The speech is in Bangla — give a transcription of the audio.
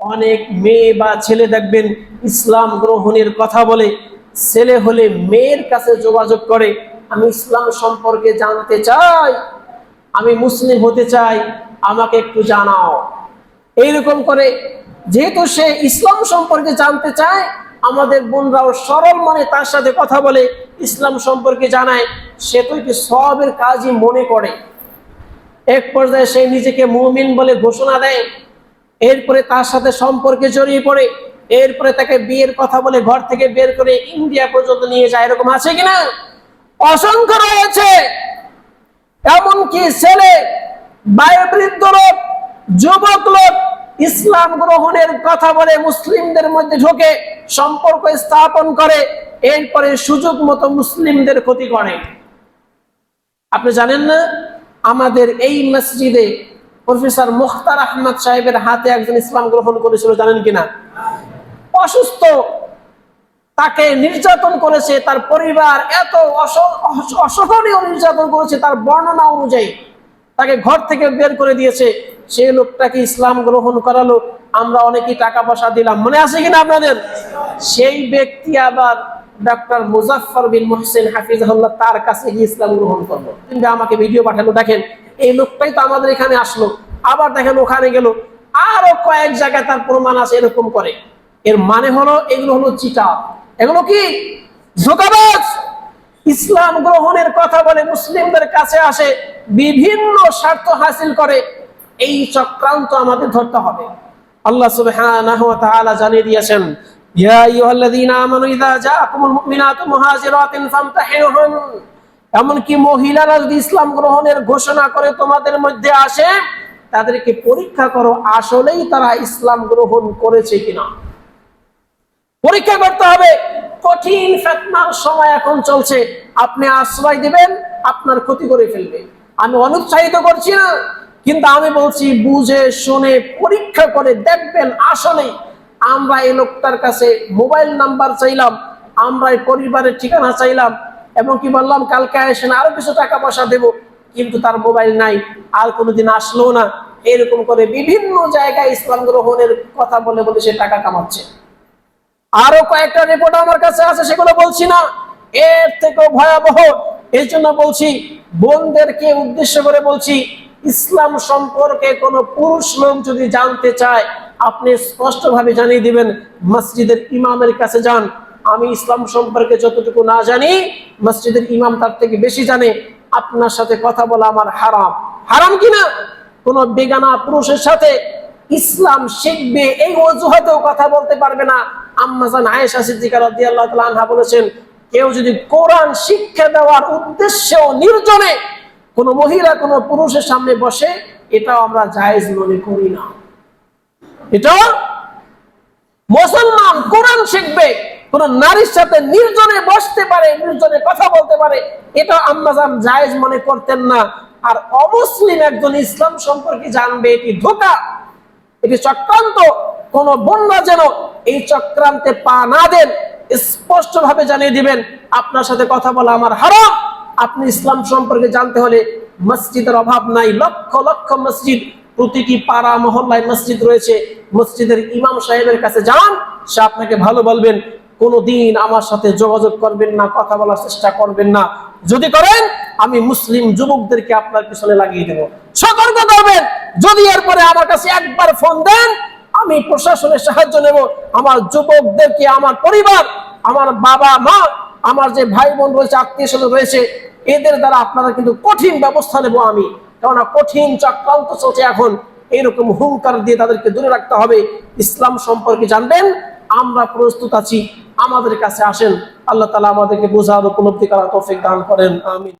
অনেক মেয়ে বা ছেলে দেখবেন ইসলাম গ্রহণের কথা বলে, ছেলে হলে মেয়ের কাছে যোগাযোগ করে, আমি ইসলাম সম্পর্কে জানতে চাই, আমি মুসলিম হতে চাই, আমাকে একটু জানাও। এইরকম করে যেহেতু সে ইসলাম সম্পর্কে জানতে চায়, আমাদের বোনরাও সরল মনে তার সাথে কথা বলে, ইসলাম সম্পর্কে জানায়, সে তো একটি সবের কাজই মনে করে। এক পর্যায়ে সে নিজেকে মুমিন বলে ঘোষণা দেয় এরপরে তার সাথে সম্পর্কে জড়িয়ে পড়ে, এরপরে তাকে বিয়ের কথা বলে ঘর থেকে বের করে ইন্ডিয়া পর্যন্ত নিয়ে যায়, এরকম আছে কিনা? অসংখ্য রয়েছে। এমনকি ছেলে বায়বৃদ্ধ লোক, যুবক লোক ইসলাম গ্রহণের কথা বলে মুসলিমদের মধ্যে ঢোকে, সম্পর্ক স্থাপন করে, এরপরে সুযোগ মতো মুসলিমদের ক্ষতি করে। আপনি জানেন না? আমাদের এই মসজিদে প্রফেসর মুখতার আহমদ সাহেবের হাতে একজন ইসলাম গ্রহণ করেছিল, জানেন কিনা? অসুস্থ, তাকে নির্যাতন করেছে, তার পরিবার এত অস- অস- অসহনীয় নির্যাতন করেছে, তার বর্ণনা অনুযায়ী তাকে ঘর থেকে বের করে দিয়েছে। সেই লোকটাকে ইসলাম গ্রহণ করালো, আমরা অনেকেই টাকা পয়সা দিলাম। মনে আছে কিনা আপনাদের? সেই ব্যক্তি আবার ডক্টর মুজাফফর বিন মোহসেন হাফিজাহুল্লাহ তার কাছে গিয়ে ইসলাম গ্রহণ করল। কিন্তু আমাকে ভিডিও পাঠালো, দেখেন। এই লোকটাই তো আমাদের এখানে আসলো। আবার দেখেন ওখানে গেল। আরও কয়েক জায়গায় তার প্রমাণ আছে এরকম করে। এর মানে হলো, এগুলো হলো চিটা এগুলো কি? ইসলাম গ্রহণের কথা বলে মুসলিমদের কাছে আসে, বিভিন্ন স্বার্থ হাসিল করে। এই চক্রান্ত আমাদের ধরতে হবে। আল্লাহ সুবহানাহু জানিয়ে দিয়েছেন এমনকি মহিলারা যদি ইসলাম গ্রহণের ঘোষণা করে তোমাদের মধ্যে আসে তাদেরকে পরীক্ষা করো, আসলেই তারা ইসলাম গ্রহণ করেছে কিনা। পরীক্ষা করতে হবে, কঠিন ফেতনার সময় এখন চলছে। আপনি আশ্রয় দিবেন, আপনার ক্ষতি করে ফেলবে। আমি অনুৎসাহিত করছি না, কিন্তু আমি বলছি, বুঝে শুনে পরীক্ষা করে দেখবেন আসলে আমরা এই লোকটার কাছে মোবাইল নাম্বার চাইলাম, আমরা এই পরিবারের ঠিকানা চাইলাম, এবং কি বললাম, কালকে আসেন আরও কিছু টাকা পয়সা দেব। কিন্তু তার মোবাইল নাই, আর কোনোদিন আসলো না। এরকম করে বিভিন্ন জায়গায় ইসলাম গ্রহণের কথা বলে বলে সে টাকা কামাচ্ছে। আরও কয়েকটা রিপোর্ট আমার কাছে আছে, সেগুলো বলছি না। এর থেকেও ভয়াবহ। এই জন্য বলছি, বোনদেরকে উদ্দেশ্য করে বলছি, ইসলাম সম্পর্কে কোন পুরুষ লোক যদি জানতে চায়, আপনি স্পষ্টভাবে জানিয়ে দিবেন, মসজিদের ইমামের কাছে যান। আমি ইসলাম সম্পর্কে যতটুকু না জানি, মসজিদের ইমাম তার থেকে বেশি জানে। আপনার সাথে কথা বলা আমার হারাম। হারাম কিনা? কোন বেগানা পুরুষের সাথে ইসলাম শিখবে, এই অজুহাতেও কথা বলতে পারবে না। আম্মাজান আয়েশা সিদ্দিকা আনহা বলেছেন, কেউ যদি কোরআন শিক্ষা দেওয়ার উদ্দেশ্যেও নির্জনে কোন মহিলা, কোন পুরুষের সামনে বসে, এটাও আমরা জায়েজ মনে করি না। এটা মুসলমান কোরআন শিখবে কোন নারীর সাথে নির্জনে বসতে পারে, নির্জনে কথা বলতে পারে, এটা আম্মাজান জায়েজ মনে করতেন না। আর অমুসলিম একজন ইসলাম সম্পর্কে জানবে, এটি ধোকা, এটি চক্রান্ত। কোন বন্যা যেন এই চক্রান্তে পা না দেন স্পষ্ট ভাবে জানিয়ে দিবেন, আপনার সাথে কথা বলা আমার হারাম। আপনি ইসলাম সম্পর্কে জানতে হলে মসজিদের অভাব নাই, লক্ষ লক্ষ মসজিদ, প্রতিটি পাড়া, মহল্লায় মসজিদ রয়েছে। মসজিদের ইমাম সাহেবের কাছে যান, সে আপনাকে ভালো বলবেন। কোনোদিন আমার সাথে যোগাযোগ করবেন না, কথা বলার চেষ্টা করবেন না। যদি করেন, আমি মুসলিম যুবকদেরকে আপনার পিছনে লাগিয়ে দেব। সতর্ক করবেন। যদি এরপরে আমার কাছে একবার ফোন দেন, আমি প্রশাসনের সাহায্য নেব। আমার যুবকদেরকে, আমার পরিবার, আমার বাবা, মা, আমার যে ভাই বোন রয়েছে আত্মীয় স্বজন রয়েছে, এদের দ্বারা আপনারা কিন্তু কঠিন ব্যবস্থা নেব আমি। কেননা কঠিন চক্রান্ত চলছে এখন। এরকম হুঙ্কার দিয়ে তাদেরকে দূরে রাখতে হবে। ইসলাম সম্পর্কে জানবেন, আমরা প্রস্তুত আছি। আমাদের কাছে আসেন। আল্লাহ তালা আমাদেরকে বোঝার উপলব্ধি করার তৌফিক দান করেন। আমি